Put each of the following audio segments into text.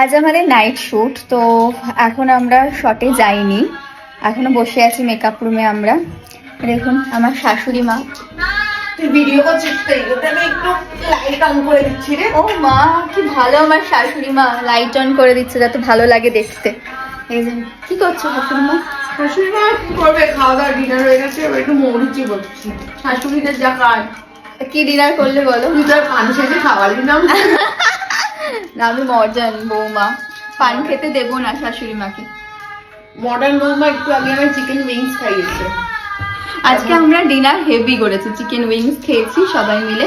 আজ আমাদের night shoot তো এখন আমরা শটে যাইনি। এখনও বসে আছি মেকআপ রুমে আমরা। দেখুন আমার শাশুড়ি মা। ভিডিও করছিস আমি একটু লাইট অন করে দিচ্ছি রে। ও মা কি ভালো আমার শাশুড়ি মা। লাইট অন করে দিচ্ছে যাতে ভালো লাগে দেখতে। এই যে কি করছ শাশুড়ি মা? শাশুড়ি মা কি করবে? খাওয়া দাওয়া ডিনার হয়ে গেছে এবার একটু মৌরুচি বলছি শাশুড়িদের যা কাজ। কি ডিনার করলে বলো? তুই তো আর পান সেজে খাওয়ালি না। না আমি মর্জান বৌমা। পান খেতে দেবো না শাশুড়ি মাকে। মডার্ন বৌমা একটু আগে আমার চিকেন উইংস খাইয়েছে। আজকে আমরা ডিনার হেভি করেছি চিকেন উইংস খেয়েছি সবাই মিলে।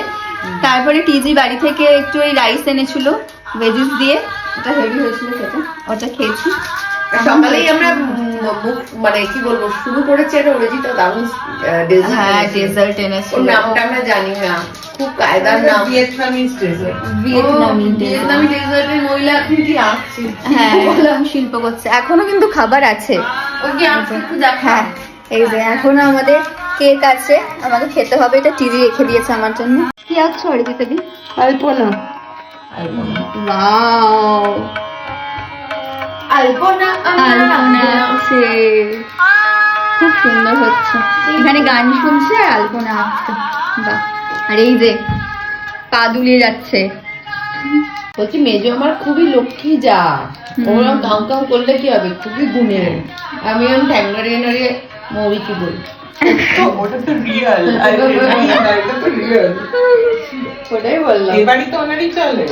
তারপরে টিজি বাড়ি থেকে একটু ওই রাইস এনেছিল ভেজিস দিয়ে। ওটা হেভি হয়েছিল খেতে। ওটা খেয়েছি। সকালেই আমরা মানে কি বলব শুরু করেছি একটা দারুণ ডেজার্ট হ্যাঁ ডেজার্ট নামটা আমরা জানি না। খুব কায়দার নাম। ভিয়েতনামিজ ডেজার্ট ভিয়েতনামি মহিলা আসছে হ্যাঁ বললাম শিল্প করছে। এখনও কিন্তু খাবার আছে। ওই কি একটু হ্যাঁ এই যে এখনও আমাদের কেক আছে। আমাকে খেতে হবে এটা টিজি রেখে দিয়েছে আমার জন্য। কি আছো অরিজিৎ দি আলপনা। ওয়াও আলপনা আলপনা আছে খুব সুন্দর হচ্ছে। এখানে গান শুনছে আর আলপনা বাহ আর এই যে পা দুলিয়ে যাচ্ছে। বলছি মেজো আমার খুবই লক্ষ্মী যা ওরকম কাউ কাউ করলে কি হবে? খুবই গুণের আমি ট্যাঙ্গারে মৌরিচি বলি। ওটা তো রিয়েল এটা তো রিয়েল ওটাই বললাম। বাড়ি তো ওনারই চলে।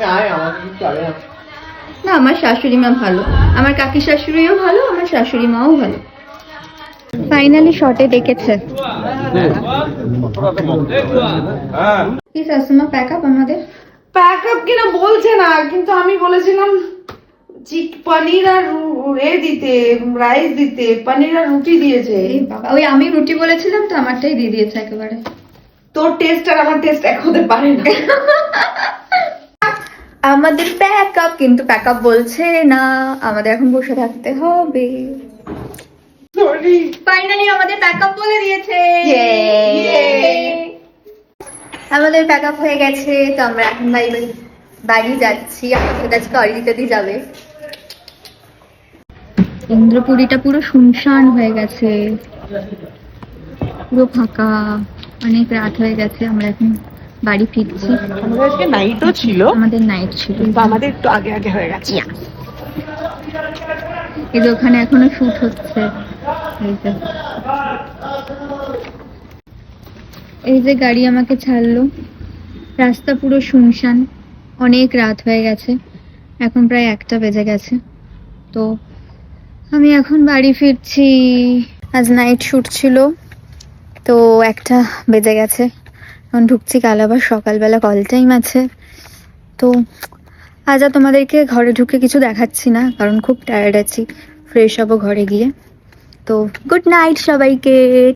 না আমার চলে না। না আমার শাশুড়ি মা ভালো। আমার কাকি শাশুড়িও ভালো আমার শাশুড়ি মাও ভালো। ফাইনালি শর্টে ডেকেছে কি শাশুমা প্যাক আপ আমাদের? প্যাক আপ কিনা বলছে না কিন্তু আমি বলেছিলাম চিক পনির আর এ দিতে রাইস দিতে পনির আর রুটি দিয়েছে। এই ওই আমি রুটি বলেছিলাম তো আমারটাই দিয়ে দিয়েছে একেবারে। তোর টেস্ট আর আমার টেস্ট এক হতে পারে না। আমাদের প্যাক আপ কিন্তু প্যাক আপ বলছে না আমাদের এখন বসে থাকতে হবে। সরি ফাইনালি আমাদের প্যাক আপ বলে দিয়েছে। আমাদের প্যাক আপ হয়ে গেছে তো আমরা এখন বাড়ি বাড়ি বাড়ি যাচ্ছি। আমাদের কাছে অরিজিতাদি যাবে। ইন্দ্রপুরীটা পুরো শুনশান হয়ে গেছে। পুরো ফাঁকা অনেক রাত হয়ে গেছে আমরা এখন বাড়ি ফিরছি। আমাদের আজকে নাইটও ছিল আমাদের নাইট ছিল। কিন্তু আমাদের একটু আগে আগে হয়ে গেছে। এই যে ওখানে এখনও শুট হচ্ছে। এই যে। এই যে গাড়ি আমাকে ছাড়লো। রাস্তা পুরো শুনশান। অনেক রাত হয়ে গেছে। এখন প্রায় একটা বেজে গেছে। তো আমি এখন বাড়ি ফিরছি। আজ নাইট শুট ছিল। তো একটা বেজে গেছে। এখন ঢুকছি কাল, আবার সকালবেলা কল টাইম আছে। তো আজ আর তোমাদেরকে ঘরে ঢুকে কিছু দেখাচ্ছি না, কারণ খুব টায়ার্ড আছি। ফ্রেশ হব ঘরে গিয়ে। তো গুড নাইট সবাইকে।